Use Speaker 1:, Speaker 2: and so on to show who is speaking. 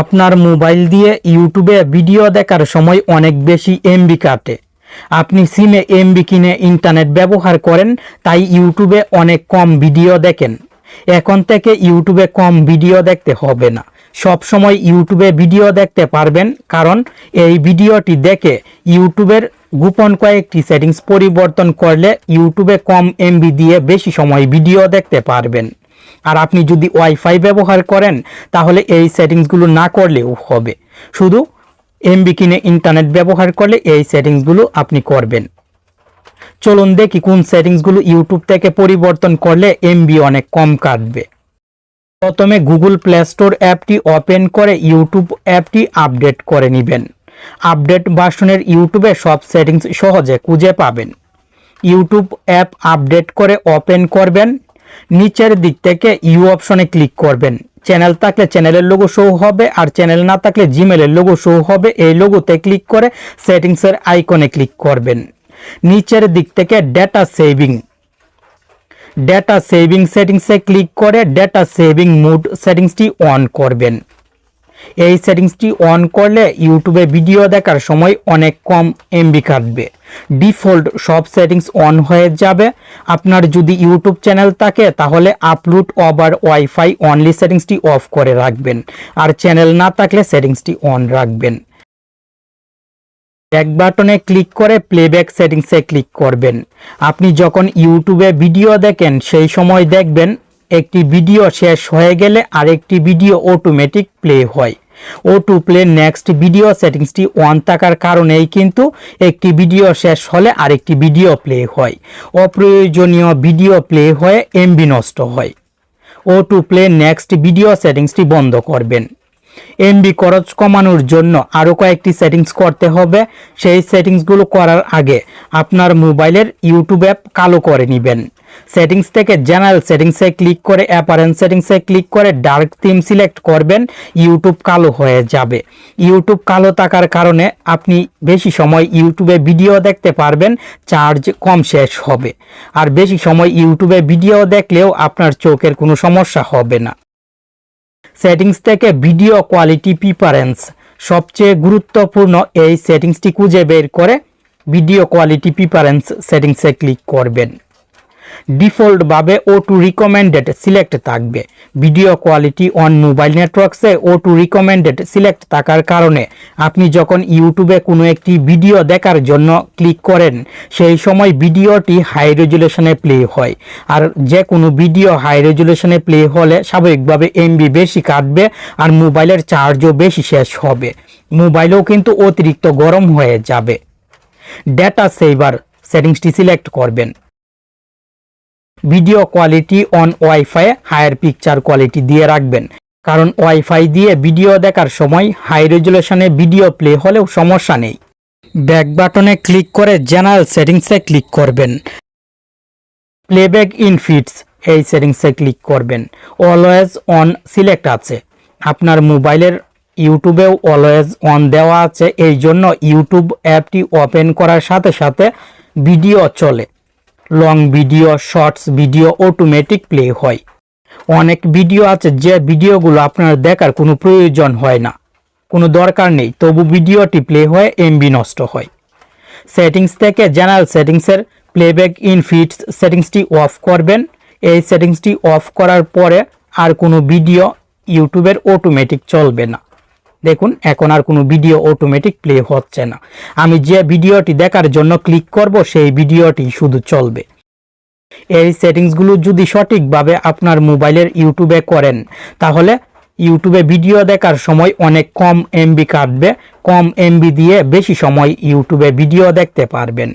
Speaker 1: আপনার মোবাইল দিয়ে ইউটিউবে ভিডিও দেখার সময় অনেক বেশি এমবি কাটে। আপনি সিমে এমবি কিনে ইন্টারনেট ব্যবহার করেন, তাই ইউটিউবে অনেক কম ভিডিও দেখেন। এখন থেকে ইউটিউবে কম ভিডিও দেখতে হবে না। সব সময় ইউটিউবে ভিডিও দেখতে পারবেন, কারণ এই ভিডিওটি দেখে ইউটিউবের গোপন কয়েকটি সেটিংস পরিবর্তন করলে ইউটিউবে কম এমবি দিয়ে বেশি সময় ভিডিও দেখতে পারবেন। আর আপনি যদি ওয়াইফাই ব্যবহার করেন, তাহলে এই সেটিংসগুলো না করলেও হবে। শুধু এমবি কিনে ইন্টারনেট ব্যবহার করলে এই সেটিংসগুলো আপনি করবেন। চলুন দেখি কোন সেটিংসগুলো ইউটিউব থেকে পরিবর্তন করলে এমবি অনেক কম কাটবে। প্রথমে গুগল প্লে স্টোর অ্যাপটি ওপেন করে ইউটিউব অ্যাপটি আপডেট করে নেবেন। আপডেট ভার্সনের ইউটিউবে সব সেটিংস সহজে খুঁজে পাবেন। ইউটিউব অ্যাপ আপডেট করে ওপেন করবেন। নিচের দিক থেকে ইউ অপশনে ক্লিক করবেন। চ্যানেল থাকলে চ্যানেলের লোগো শো হবে আর চ্যানেল না থাকলে জিমেলের লোগো শো হবে। এই লোগোতে ক্লিক করে সেটিংসের আইকনে ক্লিক করবেন। নিচের দিক থেকে ডেটা সেভিং ডেটা সেভিং সেটিংসে ক্লিক করে ডেটা সেভিং মুড সেটিংসটি অন করবেন। এই সেটিংসটি অন করলে ইউটিউবে ভিডিও দেখার সময় অনেক কম এমবি কাটবে। ডিফল্ট সব সেটিংস অন হয়ে যাবে। আপনার যদি ইউটিউব চ্যানেল থাকে, তাহলে আপলোড ওভার ওয়াইফাই অনলি সেটিংসটি অফ করে রাখবেন। আর চ্যানেল না থাকলে সেটিংসটি অন রাখবেন। ব্যাক বাটনে ক্লিক করে প্লেব্যাক সেটিংসে ক্লিক করবেন। আপনি যখন ইউটিউবে ভিডিও দেখেন, সেই সময় দেখবেন একটি ভিডিও শেষ হয়ে গেলে আরেকটি ভিডিও অটোমেটিক প্লে হয়। Auto play next video সেটিংসটি অন থাকার কারণেই কিন্তু একটি ভিডিও শেষ হলে আরেকটি ভিডিও প্লে হয়। অপ্রয়োজনীয় ভিডিও প্লে হয়ে এমবি নষ্ট হয়। Auto play next video সেটিংসটি বন্ধ করবেন। এমবি খরচ কমানোর জন্য আরও কয়েকটি সেটিংস করতে হবে। সেই সেটিংসগুলো করার আগে আপনার মোবাইলের ইউটিউব অ্যাপ কালো করে নেবেন। সেটিংস থেকে জেনারেল সেটিংসে ক্লিক করে অ্যাপারেন্স সেটিংসে ক্লিক করে ডার্ক থিম সিলেক্ট করবেন ইউটিউব কালো হয়ে যাবে। ইউটিউব কালো থাকার কারণে আপনি বেশি সময় ইউটিউবে ভিডিও দেখতে পারবেন চার্জ কম শেষ হবে। আর বেশি সময় ইউটিউবে ভিডিও দেখলেও আপনার চোখের কোনো সমস্যা হবে না। সেটিংস থেকে ভিডিও কোয়ালিটি প্রিফারেন্স সবচেয়ে গুরুত্বপূর্ণ এই সেটিংসটি খুঁজে বের করে ভিডিও কোয়ালিটি প্রিফারেন্স সেটিংসে ক্লিক করবেন। ডিফল্টভাবে ও টু রিকমেন্ডেড সিলেক্ট থাকবে। ভিডিও কোয়ালিটি অন মোবাইল নেটওয়ার্কসে ও টু রিকমেন্ডেড সিলেক্ট থাকার কারণে আপনি যখন ইউটিউবে কোনো একটি ভিডিও দেখার জন্য ক্লিক করেন, সেই সময় ভিডিওটি হাই রেজুলেশনে প্লে হয়। আর যে কোনো ভিডিও হাই রেজুলেশনে প্লে হলে স্বাভাবিকভাবে এমবি বেশি কাটবে আর মোবাইলের চার্জও বেশি শেষ হবে। মোবাইলও কিন্তু অতিরিক্ত গরম হয়ে যাবে। ডেটা সেভার সেটিংসটি সিলেক্ট করবেন। Video quality on wifi higher picture quality দিয়ে রাখবেন। কারণ ওয়াইফাই দিয়ে ভিডিও দেখার সময় হাই রেজুলেশনে ভিডিও প্লে হলেও সমস্যা নেই। ব্যাক বাটনে ক্লিক করে জেনারেল সেটিংসে ক্লিক করবেন। প্লেব্যাক ইন ফিটস এই সেটিংসে ক্লিক করবেন। অলওয়েজ অন সিলেক্ট আছে। আপনার মোবাইলের ইউটিউবেও অলওয়েজ অন দেওয়া আছে। এই জন্য ইউটিউব অ্যাপটি ওপেন করার সাথে সাথে ভিডিও চলে। Long video shorts video automatic play হয়। অনেক ভিডিও আছে, যে ভিডিওগুলো আপনার দেখার কোনো প্রয়োজন হয় না। কোনো দরকার নেই, তবু ভিডিওটি প্লে হয়ে এমবি নষ্ট হয়। সেটিংস থেকে জেনারেল সেটিংসের প্লেব্যাক ইন ফিটস সেটিংসটি অফ করবেন। এই সেটিংসটি অফ করার পরে আর কোনো ভিডিও ইউটিউবের অটোমেটিক চলবে না। দেখুন, এখন আর কোনো ভিডিও অটোমেটিক প্লে হচ্ছে না। আমি যে ভিডিওটি দেখার জন্য ক্লিক করব, সেই ভিডিওটি শুধু চলবে। এই সেটিংসগুলো যদি সঠিকভাবে আপনার মোবাইলের ইউটিউবে করেন, তাহলে ইউটিউবে ভিডিও দেখার সময় অনেক কম এমবি কাটবে। কম এমবি দিয়ে বেশি সময় ইউটিউবে ভিডিও দেখতে পারবেন।